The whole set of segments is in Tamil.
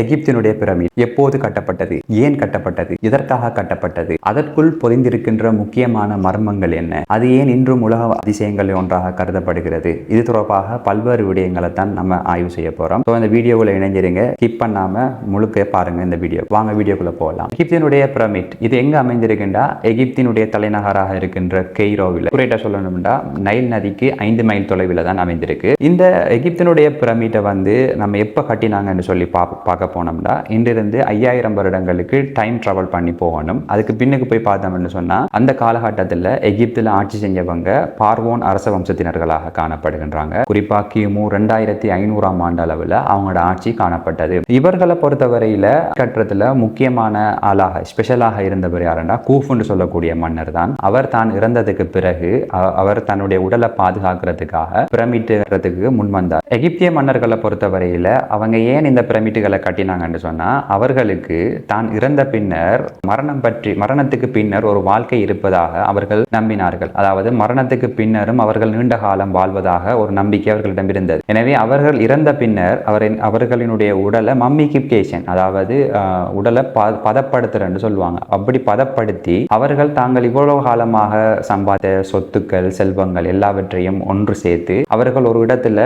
எகிப்தினுடைய பிரமிட் எப்போது கட்டப்பட்டது? ஏன் கட்டப்பட்டது? எதற்காக கட்டப்பட்டது? அதற்குள் பொதிந்திருக்கின்ற முக்கியமான மர்மங்கள் என்ன? அது ஏன் இன்றும் உலக அதிசயங்கள் ஒன்றாக கருதப்படுகிறது? இது தொடர்பாக பல்வேறு விடயங்களை தான் நம்ம ஆய்வு செய்ய போறோம். ஸோ இந்த வீடியோவில் இணைஞ்சிருங்க. ஸ்கிப் பண்ணாம முழுக்க பாருங்க இந்த வீடியோ. வாங்க வீடியோக்குள்ள போகலாம். எகிப்தினுடைய பிரமிட். இது எங்க அமைந்திருக்கின்றா? எகிப்தினுடைய தலைநகராக இருக்கின்ற கெய்ரோவில். குறைட்டா சொல்லணும்னா நைல் நதிக்கு ஐந்து மைல் தொலைவில் தான் அமைந்திருக்கு. இந்த எகிப்தினுடைய பிரமிட்டை வந்து நம்ம எப்போ கட்டினாங்கன்னு சொல்லி பா பார்க்க போனோம்னா இன்றிருந்து ஐயாயிரம் வருடங்களுக்கு டைம் ட்ராவல் பண்ணி போகணும். அதுக்கு பின்னுக்கு போய் பார்த்தோம்னு சொன்னால் அந்த காலகட்டத்தில் எகிப்தில் ஆட்சி செஞ்சவங்க பார்வோன் அரச வம்சத்தினர்களாக காணப்படுகின்றாங்க. குறிப்பாக கிமு ரெண்டாயிரத்தி ஐநூறாம் ஆண்டு அளவில் அவங்களோட ஆட்சி காணப்பட்டது. இவர்களை பொறுத்தவரையில் கட்டுறதுல முக்கியமான ஆளாக ஸ்பெஷலாக இருந்தவர் யாருன்னா கூஃபுன்னு சொல்லக்கூடிய மன்னர் தான். அவர் தான் இறந்ததுக்கு பிறகு அவர் தன்னுடைய உடலை பாதுகாக்கிறதுக்காக பிரமிட்டுறதுக்கு முன் வந்தார். எகிப்திய மன்னர்களை பொறுத்தவரையில் அவங்க ஏன் இந்த பிரமிட்டுகளை காட்டினாங்கன்னு சொன்னால் அவர்களுக்கு தான் இறந்த பின்னர் மரணம் பற்றி மரணத்துக்கு பின்னர் ஒரு வாழ்க்கை இருப்பதாக அவர்கள் நம்பினார்கள். அதாவது மரணத்துக்கு பின்னரும் அவர்கள் நீண்ட காலம் வாழ்வதாக ஒரு நம்பிக்கை அவர்களிடம் இருந்தது. எனவே அவர்கள் இறந்த பின்னர் அவரின் அவர்களினுடைய உடலை மம்மிகிப்கேஷன் அதாவது ஆஹ், உடலை ப பதப்படுத்துறன்னு சொல்லுவாங்க. அப்படி பதப்படுத்தி அவர்கள் தாங்கள் இவ்வளவு காலமாக சம்பாதித்த சொத்துக்கள் செல்வங்கள் எல்லாவற்றையும் ஒன்று சேர்த்து அவர்கள் ஒரு இடத்துல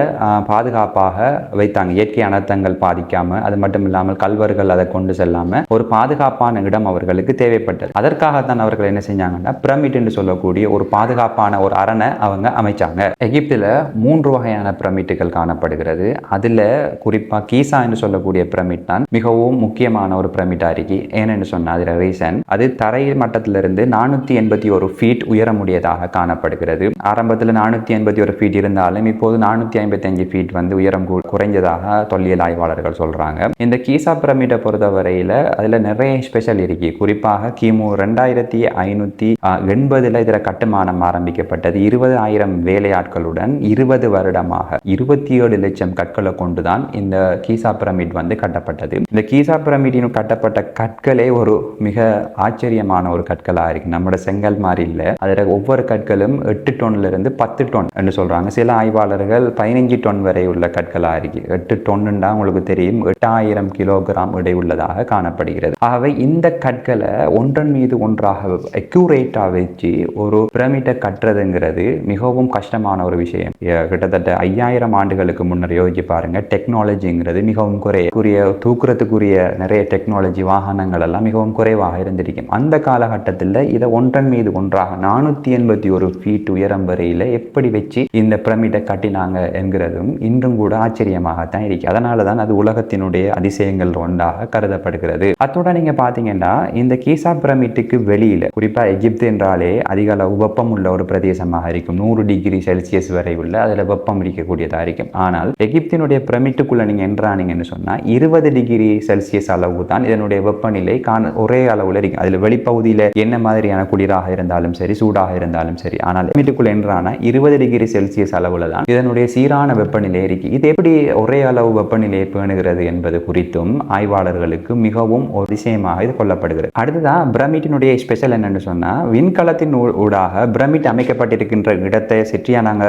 பாதுகாப்பாக வைத்தாங்க. இயற்கை அனர்த்தங்கள் பாதிக்காம அது மட்டும் இல்லாமல் கல்வர்கள் அதை கொண்டு செல்லாம ஒரு பாதுகாப்பான இடம் அவர்களுக்கு தேவைப்பட்டது. அதற்காகத்தான் அவர்கள் என்ன செஞ்சாங்கன்னா பிரமிட் என்று சொல்லக்கூடிய ஒரு பாதுகாப்பான ஒரு அரணை அவங்க அமைச்சாங்க. எகிப்தில் மூன்று வகையான பிரமிட்டுகள் காணப்படுகிறது. அதுல குறிப்பா கீசா என்று சொல்லக்கூடிய பிரமிட் தான் மிகவும் முக்கியமான ஒரு பிரமிட்டா இருக்கு. ஏன்னு சொன்னா அதுல ரீசன் அது தரை மட்டத்திலிருந்து நானூத்தி எண்பத்தி ஒரு ஃபீட் உயரமுடையதாக காணப்படுகிறது. ஆரம்பத்தில் நானூத்தி எண்பத்தி ஒரு ஃபீட் இருந்தாலும் இப்போது நானூத்தி ஐம்பத்தி அஞ்சு ஃபீட் வந்து உயரம் குறைஞ்சதாக தொல்லியல் ஆய்வாளர்கள் சொல்றாங்க. இந்த கீசா பிரமிட்டை பொறுத்தவரையில அதில் நிறைய ஸ்பெஷல் இருக்கு. குறிப்பாக கிமு ரெண்டாயிரத்தி ஐநூத்தி எண்பதுல இதில் கட்டுமானம் ஆரம்பிக்கப்பட்டது. இருபது ஆயிரம் வேலையாட்களுடன் இருபது வருடமாக இருபத்தி ஏழு லட்சம் கற்களை கொண்டுதான் இந்த கீசா பிரமிட் வந்து கட்டப்பட்டது. இந்த கீசா பிரமிடின் கட்டப்பட்ட கற்களே ஒரு மிக ஆச்சரியமான ஒரு கற்களாக இருக்கு. நம்மளோட செங்கல் மாதிரி இல்லை அதில் ஒவ்வொரு கற்களும் எட்டு டொன்ல இருந்து பத்து டொன் என்று சொல்கிறாங்க சில ஆய்வாளர்கள் பதினஞ்சு டொன் வரை உள்ள கற்களாக இருக்கு. எட்டு டொன்னுண்டா உங்களுக்கு தெரியும். எட்டாயிரம் ஆயிரம் கிலோகிராம் எடை உள்ளதாக காணப்படுகிறது. ஆகவே இந்த கற்களை ஒன்றன் மீது ஒன்றாக அக்யூரேட்டாக வச்சு ஒரு பிரமிட்டை கட்டுறதுங்கிறது மிகவும் கஷ்டமான ஒரு விஷயம். கிட்டத்தட்ட ஐயாயிரம் ஆண்டுகளுக்கு முன்னர் யோசிச்சு பாருங்க டெக்னாலஜிங்கிறது மிகவும் குறைய குறைய தூக்குறதுக்குரிய நிறைய டெக்னாலஜி வாகனங்கள் எல்லாம் மிகவும் குறைவாக இருந்திருக்கும். அந்த காலகட்டத்தில் இதை ஒன்றன் மீது ஒன்றாக நானூற்றி எண்பத்தி ஒரு ஃபீட் உயரம் வரையில் எப்படி வச்சு இந்த பிரமிட்டை கட்டினாங்க என்கிறதும் இன்றும் கூட ஆச்சரியமாகத்தான் இருக்கு. அதனால தான் அது உலகத்தினுடைய அதிசயங்கள் ஒன்றாக கருதப்படுகிறது. அத்தோட நீங்க பார்த்தீங்கன்னா இந்த கீசா பிரமிட்டுக்கு வெளியில குறிப்பா எகிப்து என்றாலே அதிக அளவு வெப்பம் உள்ள ஒரு பிரதேசமாக இருக்கும். நூறு டிகிரி செல்சியஸ் வரை உள்ள அதுல வெப்பம் இருக்கக்கூடியதா இருக்கும். ஆனால் எகிப்தினுடைய பிரமிட்டுக்குள்ள நீங்க என்றானீங்கன்னு சொன்னா இருபது டிகிரி செல்சியஸ் அளவு தான் இதனுடைய வெப்பநிலை காண ஒரே அளவுல இருக்கும். அதுல வெளிப்பகுதியில என்ன மாதிரியான குளிராக இருந்தாலும் சரி சூடாக இருந்தாலும் சரி ஆனால் பிரமிட்டுக்குள்ள என்றான இருபது டிகிரி செல்சியஸ் அளவுல தான் இதனுடைய சீரான வெப்பநிலை இருக்கு. இது எப்படி ஒரே அளவு வெப்பநிலையை பேணுகிறது என்பது குறித்தும் ஆய்வாளர்களுக்கு மிகவும் ஒரு விஷயமாக இது கொள்ளப்படுகிறது. அடுத்ததான் பிரமிட்டினுடைய ஸ்பெஷல் என்னன்னு சொன்னா விண்கலத்தின் ஊடாக பிரமிட் அமைக்கப்பட்டிருக்கின்ற இடத்தை சுற்றியா நாங்க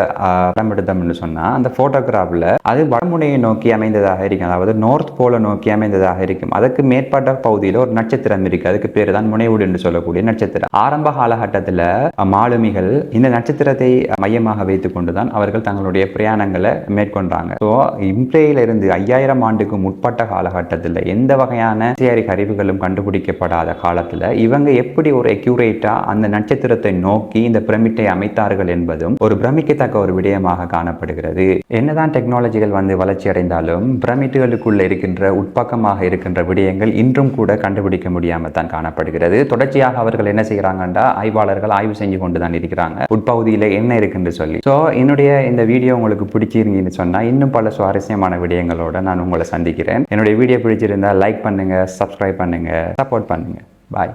படம் எடுத்தோம்னு சொன்னா அந்த போட்டோகிராஃப்ல அது வடமுனையை நோக்கி அமைந்ததாக இருக்கும். அதாவது நார்த் போல நோக்கி அமைந்ததாக இருக்கும். அதுக்கு மேற்பட்ட பகுதியில் ஒரு நட்சத்திரம் இருக்கு. அதுக்கு பேர் தான் முனைவுடு என்று சொல்லக்கூடிய நட்சத்திரம். ஆரம்ப காலகட்டத்தில் மாலுமிகள் இந்த நட்சத்திரத்தை மையமாக வைத்துக் கொண்டுதான் அவர்கள் தங்களுடைய பிரயாணங்களை மேற்கொண்டாங்க. ஸோ இருந்து ஐயாயிரம் ஆண்டுக்கு முற்பட்ட காலகட்டத்தில் எந்த வகையான சேரி அறிவுகளும் கண்டுபிடிக்கப்படாத காலத்தில் இவங்க எப்படி ஒரு அக்யூரேட்டா அந்த நட்சத்திரத்தை நோக்கி இந்த பிரமிட்டை அமைத்தார்கள் என்பதும் ஒரு பிரமிக்கத்தக்க ஒரு விடயமாக காணப்படுகிறது. என்னதான் டெக்னாலஜிகள் வந்து வளர்ச்சி அடைந்தாலும் பிரமிட்டுகளுக்குள்ள இருக்கின்ற உட்பக்கமாக இருக்கின்ற விடயங்கள் இன்றும் கூட கண்டுபிடிக்க முடியாமல் தான் காணப்படுகிறது. தொடர்ச்சியாக அவர்கள் என்ன செய்கிறாங்கன்றா ஆய்வாளர்கள் ஆய்வு செஞ்சு கொண்டு தான் இருக்கிறாங்க. உட்பகுதியில் என்ன இருக்குன்னு சொல்லி. ஸோ என்னுடைய இந்த வீடியோ உங்களுக்கு பிடிச்சிருங்கன்னு சொன்னா இன்னும் பல சுவாரஸ்யமான விடயங்களோட நான் உங்களை சந்திக்கிறேன். என்னுடைய வீடியோ பிடிச்சிருந்தா லைக் பண்ணுங்க சப்ஸ்கிரைப் பண்ணுங்க சப்போர்ட் பண்ணுங்க. பாய்